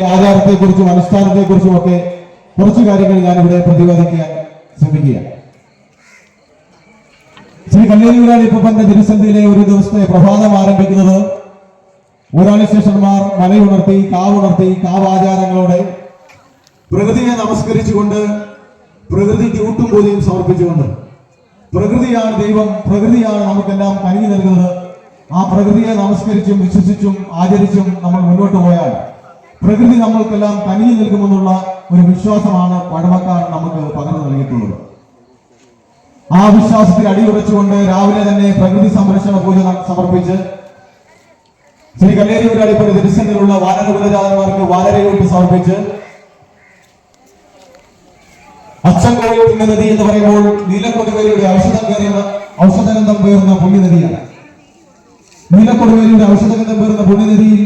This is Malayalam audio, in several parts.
ആചാരത്തെക്കുറിച്ചും അനുഷ്ഠാനത്തെക്കുറിച്ചും ഒക്കെ കുറച്ച് കാര്യങ്ങൾ ഞാനിവിടെ പ്രതിപാദിക്കാൻ ശ്രമിക്കുക. ശ്രീ കല്ലേരി ഇപ്പൊ ഇപ്പന്റെ തിരുസന്ധിയിലെ ഒരു ദിവസത്തെ പ്രഭാതം ആരംഭിക്കുന്നത് ഊരാളി ശേഷന്മാർ മലയുണർത്തി കാവുണർത്തി കാവാചാരങ്ങളോടെ പ്രകൃതിയെ നമസ്കരിച്ചുകൊണ്ട് പ്രകൃതിക്ക് പൂജയും സമർപ്പിച്ചുകൊണ്ട്. പ്രകൃതിയാണ് ദൈവം പ്രകൃതിയാണ് നമുക്കെല്ലാം കനിഞ്ഞു നൽകുന്നത്. ആ പ്രകൃതിയെ നമസ്കരിച്ചും വിശ്വസിച്ചും ആചരിച്ചും നമ്മൾ മുന്നോട്ട് പോയാൽ പ്രകൃതി നമ്മൾക്കെല്ലാം കനിഞ്ഞു നൽകുമെന്നുള്ള ഒരു വിശ്വാസമാണ് പഴമക്കാർ നമുക്ക് പകർന്നു നൽകിയിട്ടുള്ളത്. ആ വിശ്വാസത്തിൽ അടിയുറച്ചുകൊണ്ട് രാവിലെ തന്നെ പ്രകൃതി സംരക്ഷണ പൂജ സമർപ്പിച്ച് ശ്രീ കല്ലേരിയുടെ ഊരാളിപ്പുഴ ദിവസങ്ങളിലുള്ള വാനര കുലജാതന്മാർക്ക് വാനരയോട്ട് സമർപ്പിച്ച് അച്ചൻകോഴി പുണ്യനദി എന്ന് പറയുമ്പോൾ നീലക്കൊടുവേലിയുടെ ഔഷധം കയറുന്ന ഔഷധഗന്ധം പേർന്ന പുണ്യനദിയാണ്. നീലക്കൊടുവേലിയുടെ ഔഷധഗന്ധം പേർന്ന പുണ്യനദിയിൽ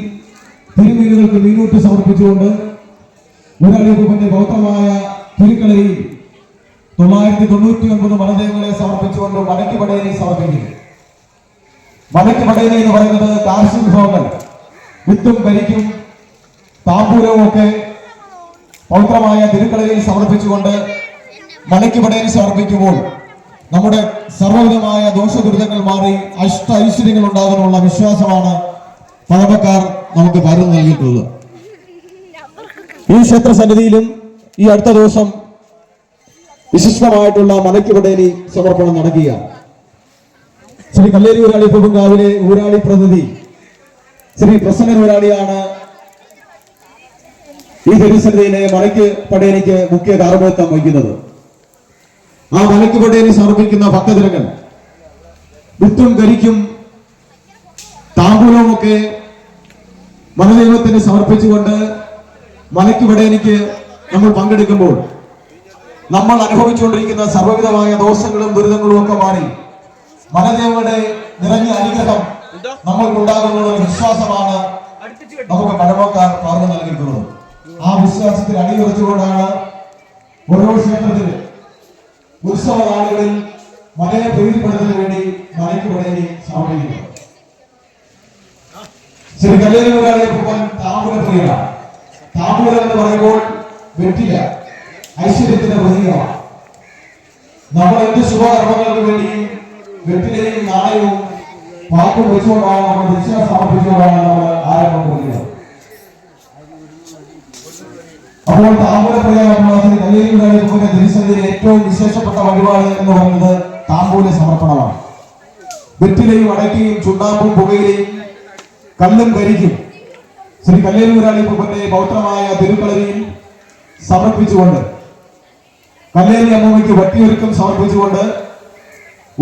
തിരുമീനുകൾക്ക് മീനൂട്ട് സമർപ്പിച്ചുകൊണ്ട് ഊരാളിയപ്പന്റെ ഗോത്രമായ തിരുക്കളയിൽ തൊള്ളായിരത്തി തൊണ്ണൂറ്റി ഒൻപത് മലദേവങ്ങളെ സമർപ്പിച്ചുകൊണ്ട് വടക്ക് പടയനെ സമർപ്പിക്കുന്നു. വടക്ക് പടയനെ എന്ന് പറയുന്നത് കാർഷിക വിഭവങ്ങൾ വിത്തും കരിക്കും താമ്പൂരവും ഒക്കെ പൗത്രമായ തിരുക്കളയിൽ സമർപ്പിച്ചുകൊണ്ട് മലയ്ക്ക് പടയനെ സമർപ്പിക്കുമ്പോൾ നമ്മുടെ സർവവിധമായ ദോഷദുരിതങ്ങൾ മാറി അഷ്ട ഐശ്വര്യങ്ങൾ ഉണ്ടാകുന്നുള്ള വിശ്വാസമാണ് പഴമക്കാർ നമുക്ക് പകർന്നു നൽകിയിട്ടുള്ളത്. ഈ ക്ഷേത്ര സന്നിധിയിലും ഈ അടുത്ത ദിവസം വിശിഷ്ടമായിട്ടുള്ള മലയ്ക്കുപടേലി സമർപ്പണം നടക്കുക ശ്രീ കല്ലേരി ഊരാളി പൂങ്കാവിലെ ഊരാളി പ്രതിനിധി ശ്രീ പ്രസന്നൻ ഊരാളിയാണ് ഈ തിരുസന്നിധിയിലെ മലയ്ക്ക് പടേലിക്ക് മുഖ്യ കാർമ്മത്വം വഹിക്കുന്നത്. ആ മലയ്ക്ക് സമർപ്പിക്കുന്ന ഭക്തജനങ്ങൾ വിത്തും കരിക്കും താമ്പൂലവും ഒക്കെ മനദൈവത്തിന് സമർപ്പിച്ചുകൊണ്ട് മലയ്ക്കിവിടെ എനിക്ക് നമ്മൾ പങ്കെടുക്കുമ്പോൾ നമ്മൾ അനുഭവിച്ചുകൊണ്ടിരിക്കുന്ന സർവവിധമായ ദോഷങ്ങളും ദുരിതങ്ങളും ഒക്കെ മാറി മനദേവയുടെ നിറഞ്ഞ അനുഗ്രഹം നമ്മൾക്കുണ്ടാകുന്ന വിശ്വാസമാണ് നമുക്ക് പഴമക്കാർ പറഞ്ഞു നൽകിയിട്ടുള്ളത് ആ വിശ്വാസത്തിൽ അടിയുറച്ചുകൊണ്ടാണ് ഓരോ ക്ഷേത്രത്തിലും ഉത്സവ നാളുകളിൽ മലയെ പ്രീതിപ്പെടുന്നതിന് വേണ്ടി മലയ്ക്ക് സമർപ്പിക്കുന്നത്. ശ്രീ കല്യാണം മുരാളിയപ്പൻ താമര പ്രിയനാണ് താമര എന്ന് പറയുമ്പോൾ വെറ്റില ഐശ്വര്യത്തിന്റെ പ്രതീകമാണ്. നമ്മൾ എന്ത് ശുഭകർമ്മങ്ങൾക്ക് വേണ്ടിയും വെട്ടിലെയും നാണയവും വാക്കും വെച്ചുകൊണ്ടാണ് നമ്മൾ ദക്ഷിണ സമർപ്പിച്ചുകൊണ്ടാണ് നമ്മൾ ആരംഭം കൊടുക്കുന്നത് അപ്പോൾ താമ്പൂല ശ്രീ കല്ലേരി മുരാളിയപ്പന്റെ ഏറ്റവും വിശേഷപ്പെട്ട വഴിപാട് എന്ന് പറയുന്നത് താമ്പൂല സമർപ്പണമാണ്. വെറ്റിലയും അടയ്ക്കയും ചുണ്ടാമ്പും പുകയിലയും കല്ലും കരിക്കും. ശ്രീ കല്ലേലൂരാളി മുരാളിയപ്പന്റെ പൗത്രമായ തിരുക്കളരിയിൽ സമർപ്പിച്ചുകൊണ്ട് കല്ലേരി അമ്മൂമ്മയ്ക്ക് വട്ടിയൊരുക്കം സമർപ്പിച്ചുകൊണ്ട്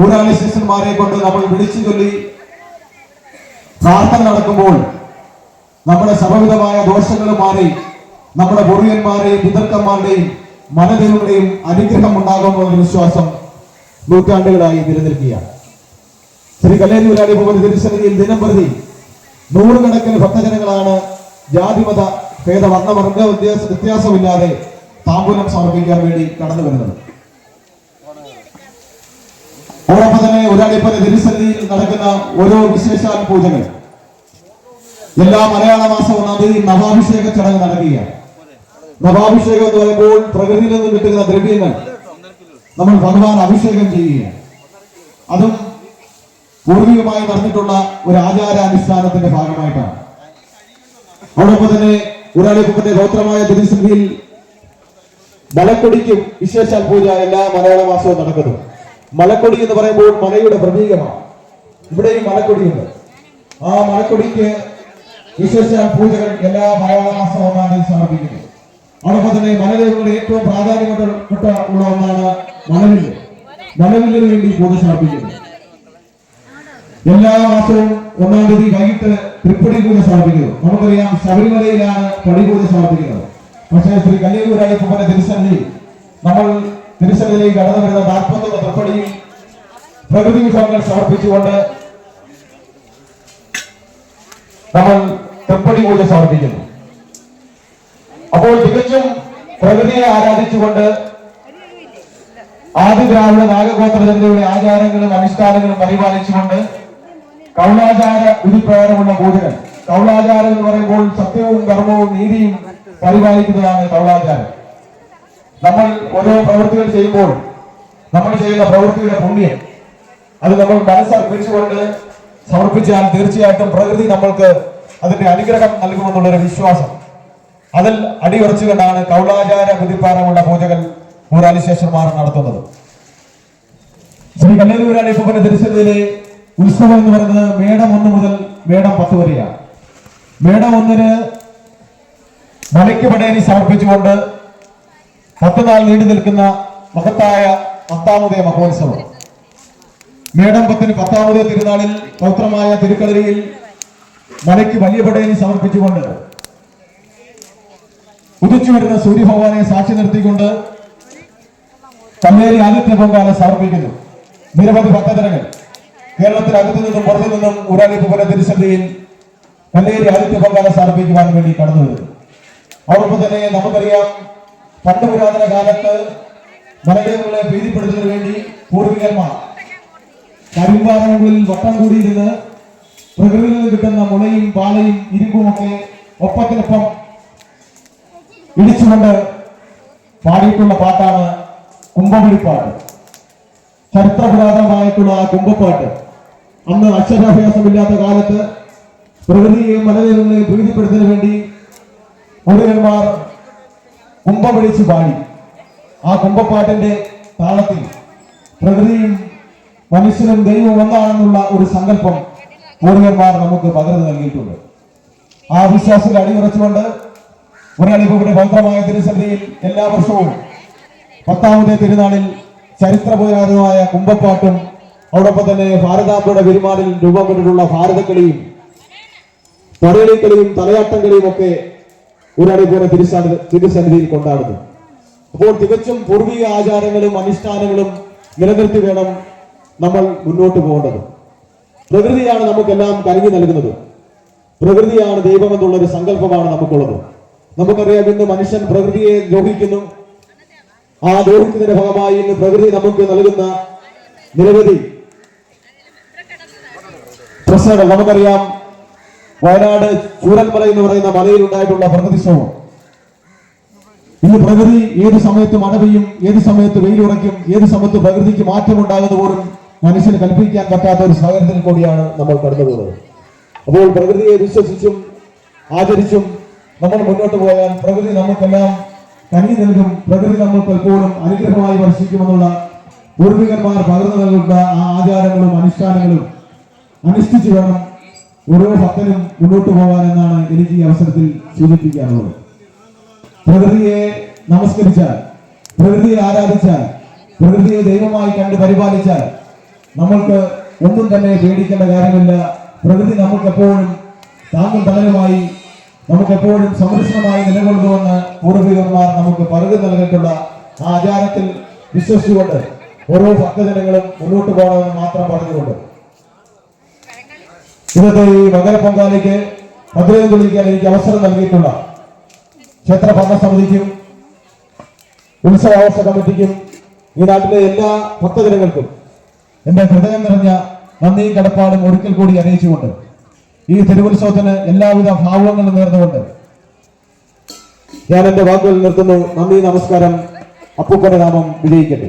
ഊരാളി ശിഷ്യന്മാരെ കൊണ്ട് നമ്മൾ വിളിച്ചു ചൊല്ലി പ്രാർത്ഥന നടക്കുമ്പോൾ നമ്മുടെ സമവിധമായ ദോഷങ്ങൾ മാറി നമ്മുടെ പൂർവികന്മാരെയും പിതർക്കന്മാരുടെയും മനദൈവങ്ങളുടെയും അനുഗ്രഹം ഉണ്ടാകുമെന്നുള്ള വിശ്വാസം നൂറ്റാണ്ടുകളായി നിലനിൽക്കുകയാണ്. ശ്രീ കല്ലേരി ഊരാളി ഭവന തിരുസന്നിധിയിൽ ദിനം പ്രതി നൂറുകണക്കിന് ഭക്തജനങ്ങളാണ് ജാതിമത ഭേദ വർണവർഗ വ്യത്യാസ വ്യത്യാസമില്ലാതെ താമ്പൂലം സമർപ്പിക്കാൻ വേണ്ടി കടന്നു വരുന്നത്. അതോടൊപ്പം തന്നെ ഒരാളിപ്പന തിരുസന്നിധിയിൽ നടക്കുന്ന ഓരോ വിശേഷാൽ പൂജകൾ. എല്ലാ മലയാള മാസം ഒന്നാം തീയതി നവാഭിഷേക ചടങ്ങ് നടക്കുകയാണ്. നവാഭിഷേകം എന്ന് പറയുമ്പോൾ പ്രകൃതിയിൽ നിന്ന് കിട്ടുന്ന ദ്രവ്യങ്ങൾ നമ്മൾ ഭഗവാൻ അഭിഷേകം ചെയ്യുകയാണ്. അതും പൂർവികമായി നടന്നിട്ടുള്ള ഒരു ആചാരാനുഷ്ഠാനത്തിന്റെ ഭാഗമായിട്ടാണ്. അതോടൊപ്പം തന്നെ ഉരാളിക്കുപ്പന്റെ ഗോത്രമായ തിരുസന്ധിയിൽ മലക്കൊടിക്കും വിശേഷാൽ പൂജ എല്ലാ മലയാള മാസവും നടക്കുന്നു. മലക്കൊടി എന്ന് പറയുമ്പോൾ മലയുടെ പ്രതീകമാണ്. ഇവിടെയും മലക്കൊടിയുണ്ട്. ആ മലക്കൊടിക്ക് വിശേഷാൽ പൂജകൾ എല്ലാ മലയാള മാസവും ഒന്നാം തീയതി സമർപ്പിക്കുന്നു. അതോടൊപ്പം തന്നെ മലദേവങ്ങളുടെ ഏറ്റവും പ്രാധാന്യപ്പെട്ട ഉള്ള ഒന്നാണ് മണലിൽ. മണലിന് വേണ്ടി പൂജ സമർപ്പിക്കുന്നു. എല്ലാ മാസവും ഒന്നാം തീയതി വൈകിട്ട് തൃപ്പടി പൂജ സമർപ്പിക്കുന്നു. നമുക്കറിയാം ശബരിമലയിലാണ് പടിപൂജ സമർപ്പിക്കുന്നത്. പക്ഷേ ശ്രീ കല്ലേരൂരായപ്പന്റെ തിരുസന്നി നമ്മൾ തിരുസന്നിധിയിലേക്ക് കടന്നു വരുന്ന നാൽപ്പത്തൊന്ന് തൃപ്പടിയിൽ പ്രകൃതി വിഭവങ്ങൾ സമർപ്പിച്ചുകൊണ്ട് നമ്മൾ തൃപ്പടി പൂജ സമർപ്പിക്കുന്നു. അപ്പോൾ തികച്ചും പ്രകൃതിയെ ആരാധിച്ചുകൊണ്ട് ആദിദ്രാവിഡ നാഗഗോത്ര ജനതയുടെ ആചാരങ്ങളും അനുഷ്ഠാനങ്ങളും പരിപാലിച്ചുകൊണ്ട് കൗളാചാര വിധിപ്രകാരമുള്ള പൂജകൾ കൗളാചാരം എന്ന് പറയുമ്പോൾ സത്യവും ധർമ്മവും നീതിയും പരിപാലിക്കുന്നതാണ് കൗളാചാരം നമ്മൾ ഓരോ പ്രവൃത്തികൾ ചെയ്യുമ്പോൾ നമ്മൾ ചെയ്യുന്ന പ്രവൃത്തിയുടെ പുണ്യം. അത് നമ്മൾ മനസ്സർപ്പിച്ചുകൊണ്ട് സമർപ്പിച്ചാൽ തീർച്ചയായിട്ടും പ്രകൃതി നമ്മൾക്ക് അതിന്റെ അനുഗ്രഹം നൽകുമെന്നുള്ളൊരു വിശ്വാസം. അതിൽ അടിയുറച്ചുകൊണ്ടാണ് കൗളാചാര കുതിപ്പാറമുള്ള പൂജകൾ ഊരാലിശേഷന്മാർ നടത്തുന്നത്. ശ്രീ കല്ലേരൂരാളി ഇപ്പന്റെ തിരുസന്നിധിയിലെ ഉത്സവം എന്ന് പറയുന്നത് മേടം ഒന്ന് മുതൽ മേടം പത്ത് വരെയാണ്. മേടം ഒന്നിന് മലയ്ക്ക് പടയണി സമർപ്പിച്ചുകൊണ്ട് പത്ത് നാൾ നീണ്ടു നിൽക്കുന്ന മഹത്തായ പത്താമതേ മഹോത്സവം. മേടം പത്തിന് പത്താമതേ തിരുനാളിൽ പൗത്രമായ തിരുക്കളരിയിൽ മലയ്ക്ക് വലിയ പടയണി സമർപ്പിച്ചുകൊണ്ട് ഉദിച്ചു വരുന്ന സൂര്യഭഗവാനെ സാക്ഷി നിർത്തിക്കൊണ്ട് കമ്മേരി ആദിത്യ പൊങ്കാല സമർപ്പിക്കുന്നു. നിരവധി ഭക്തജനങ്ങൾ. കേരളത്തിൽ അകത്തു നിന്നും പുറത്തു നിന്നും ഉരാലിപ്പുര തിരുസന്ധിയിൽ കല്ലേരി ആദിത്യ പൊങ്കാല സമർപ്പിക്കുവാൻ വേണ്ടി കടന്നു വരുന്നു. അതോടൊപ്പം തന്നെ നമുക്കറിയാം പണ്ട് പുരാതന കാലത്ത് മലയാളികളെ പ്രീതിപ്പെടുത്തുന്നതിന് വേണ്ടി പൂർവികന്മാർ കരിമ്പാറകളിൽ വട്ടം കൂടിയിരുന്ന് പ്രകൃതിയിൽ നിന്ന് കിട്ടുന്ന മുളയും പാലയും ഇരുമ്പുമൊക്കെ ഒപ്പത്തിനൊപ്പം ഇടിച്ചുകൊണ്ട് പാടിയിട്ടുള്ള പാട്ടാണ് കുംഭവിളിപ്പാട്ട്. ചരിത്രപുരാതനമായിട്ടുള്ള ആ കുംഭപ്പാട്ട്. അന്ന് അക്ഷരാഭ്യാസമില്ലാത്ത കാലത്ത് പ്രകൃതിയെയും മലനിരകളെയും പ്രീതിപ്പെടുത്തുന്നതിന് വേണ്ടി മുരുകന്മാർ കുംഭം പാടി. ആ കുംഭപ്പാട്ടിന്റെ താളത്തിൽ പ്രകൃതിയും മനുഷ്യനും ദൈവവും ഒന്നാണെന്നുള്ള ഒരു സങ്കല്പം മുരുകന്മാർ നമുക്ക് പകർന്നു നൽകിയിട്ടുണ്ട്. ആ വിശ്വാസത്തിൽ അടിയുറച്ചുകൊണ്ട് ഒരാളിപ്പൂടെ പവിത്രമായ തിരുസന്നിധിയിൽ എല്ലാ വർഷവും പത്താമത്തെ തിരുനാളിൽ ചരിത്രപുരാതനമായ കുംഭപ്പാട്ടും അതോടൊപ്പം തന്നെ ഭാരതാമ്പയുടെ പെരുമാറിൽ രൂപം കൊണ്ടിട്ടുള്ള ഭാരതക്കളിയും പടയളിക്കളിയും തലയാട്ടം കളിയും ഒക്കെ ഒരാളെ തിരുസന്നിധി തിരുസന്നിധിയിൽ കൊണ്ടാടുന്നു. അപ്പോൾ തികച്ചും പൂർവിക ആചാരങ്ങളും അനുഷ്ഠാനങ്ങളും നിലനിർത്തി വേണം നമ്മൾ മുന്നോട്ട് പോകേണ്ടത്. പ്രകൃതിയാണ് നമുക്കെല്ലാം കരുതി നൽകുന്നത്. പ്രകൃതിയാണ് ദൈവം എന്നുള്ള ഒരു സങ്കല്പമാണ് നമുക്കുള്ളത്. നമുക്കറിയാം ഇന്ന് മനുഷ്യൻ പ്രകൃതിയെ ദ്രോഹിക്കുന്നു. ആ ദ്രോഹിക്കുന്നതിന്റെ ഭാഗമായി ഇന്ന് പ്രകൃതി നമുക്ക് നൽകുന്ന നിരവധി പ്രശ്നങ്ങൾ. നമുക്കറിയാം വയനാട് ചൂരൽമല എന്ന് പറയുന്ന മലയിൽ ഉണ്ടായിട്ടുള്ള പ്രകൃതിക്ഷോഭം. ഇന്ന് പ്രകൃതി ഏത് സമയത്ത് മഴ പെയ്യും ഏത് സമയത്ത് വെയിലുറയ്ക്കും ഏത് സമയത്ത് പ്രകൃതിക്ക് മാറ്റമുണ്ടാകുന്ന പോലും മനുഷ്യന് കൽപ്പിക്കാൻ പറ്റാത്ത ഒരു സാഹചര്യത്തിൽ കൂടിയാണ് നമ്മൾ കടന്നു പോകുന്നത്. അപ്പോൾ പ്രകൃതിയെ വിശ്വസിച്ചും ആചരിച്ചും നമ്മൾ മുന്നോട്ട് പോയാൽ പ്രകൃതി നമുക്കെല്ലാം കനി നൽകും. പ്രകൃതി നമുക്ക് എപ്പോഴും അനുഗ്രഹമായി വർഷിക്കുമെന്നുള്ള പൂർവികന്മാർ പകർന്നു നൽകുന്ന ആ ആചാരങ്ങളും അനുഷ്ഠാനങ്ങളും അനുഷ്ഠിച്ചു വേണം ഓരോ ഭക്തനും മുന്നോട്ട് പോകാൻ എന്നാണ് എനിക്ക് ഈ അവസരത്തിൽ സൂചിപ്പിക്കാനുള്ളത്. പ്രകൃതിയെ നമസ്കരിച്ചാൽ പ്രകൃതിയെ ആരാധിച്ചാൽ പ്രകൃതിയെ ദൈവമായി കണ്ട് പരിപാലിച്ചാൽ നമ്മൾക്ക് ഒന്നും തന്നെ പേടിക്കേണ്ട കാര്യമില്ല. പ്രകൃതി നമുക്കെപ്പോഴും താങ്ങും തണലുമായി നമുക്കെപ്പോഴും സംരക്ഷണമായി നിലകൊള്ളുന്നുവെന്ന് പൂർവികന്മാർ നമുക്ക് പറഞ്ഞു നൽകിയിട്ടുള്ള ആ ആചാരത്തിൽ വിശ്വസിച്ചുകൊണ്ട് ഓരോ ഭക്തജനങ്ങളും മുന്നോട്ട് പോകണമെന്ന് മാത്രം പറഞ്ഞുകൊണ്ട് ഇന്നത്തെ ഈ മകര പൊങ്കാലയ്ക്ക് മധുരം തെളിയിക്കാൻ എനിക്ക് അവസരം നൽകിയിട്ടുള്ള ക്ഷേത്ര ഭരണസമിതിക്കും ഉത്സവാവസ്ഥ കമ്മിറ്റിക്കും ഈ നാട്ടിലെ എല്ലാ ഭക്തജനങ്ങൾക്കും എന്റെ ഹൃദയം നിറഞ്ഞ നന്ദിയും കടപ്പാടും ഒരിക്കൽ കൂടി അറിയിച്ചുകൊണ്ട് ഈ തിരുവുത്സവത്തിന് എല്ലാവിധ ഭാവങ്ങളും നേർന്നുകൊണ്ട് ഞാൻ എന്റെ വാക്കുകൾ നിർത്തുന്നു. നന്ദി നമസ്കാരം. അപ്പൂപ്പന്റെ നാമം വിജയിക്കട്ടെ.